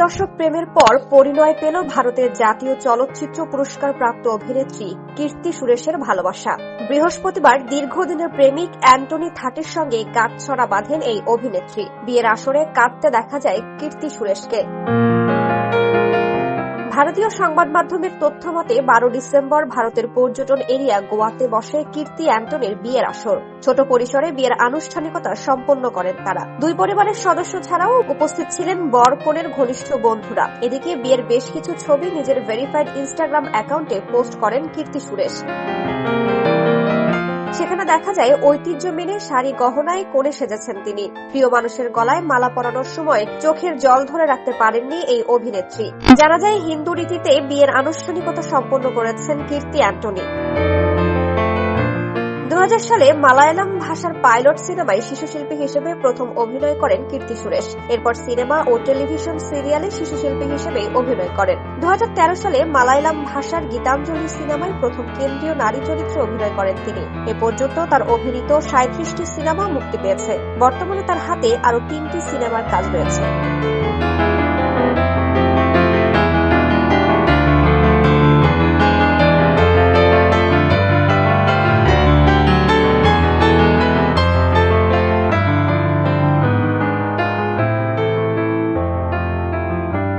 দশক প্রেমের পর পরিণয় পেল ভারতের জাতীয় চলচ্চিত্র পুরস্কার প্রাপ্ত অভিনেত্রী কীর্তি সুরেশের ভালোবাসা। বৃহস্পতিবার দীর্ঘদিনের প্রেমিক অ্যান্টনি থাটের সঙ্গে গাঁটছড়া বাঁধেন এই অভিনেত্রী। বিয়ের আসরে কাঁদতে দেখা যায় কীর্তি সুরেশকে। ভারতীয় সংবাদ মাধ্যমের তথ্য মতে, বারো ডিসেম্বর ভারতের পর্যটন এরিয়া গোয়াতে বসে কীর্তি অ্যান্টনের বিয়ের আসর। ছোট পরিসরে বিয়ের আনুষ্ঠানিকতা সম্পন্ন করেন তারা। দুই পরিবারের সদস্য ছাড়াও উপস্থিত ছিলেন বর কনের ঘনিষ্ঠ বন্ধুরা। এদিকে বিয়ের বেশ কিছু ছবি নিজের ভেরিফাইড ইনস্টাগ্রাম অ্যাকাউন্টে পোস্ট করেন কীর্তি সুরেশ। সেখানে দেখা যায় ঐতিহ্য মেনে শাড়ি গহনায় করে সেজেছেন তিনি। প্রিয় মানুষের গলায় মালা পরানোর সময় চোখের জল ধরে রাখতে পারেননি এই অভিনেত্রী। জানা যায়, হিন্দু রীতিতে বিয়ের আনুষ্ঠানিকতা সম্পন্ন করেছেন কীর্তি অ্যান্টনি। সালে মালায়ালাম ভাষার পাইলট সিনেমায় শিশুশিল্পী হিসেবে প্রথম অভিনয় করেন কীর্তি সুরেশ। এরপর সিনেমা ও টেলিভিশন সিরিয়ালে শিশুশিল্পী হিসেবে অভিনয় করেন। দু হাজার তেরো সালে মালায়ালাম ভাষার গীতাঞ্জলি সিনেমায় প্রথম কেন্দ্রীয় নারী চরিত্রে অভিনয় করেন তিনি। এ পর্যন্ত তার অভিনীত সাঁত্রিশটি সিনেমা মুক্তি পেয়েছে। বর্তমানে তার হাতে আরও তিনটি সিনেমার কাজ রয়েছে।